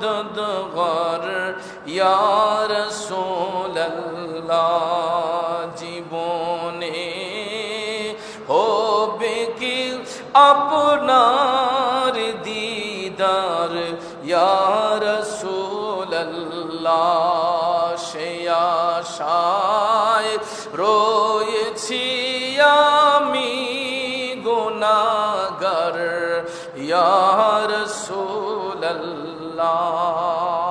মদদগর ইয়ার সোল্লাহ জীবনে হবে কি আপনার দিদার? ইয়ার সোল্লাহ সে আশায় রয়েছি আমি গুনাগর ইয়ার اللہ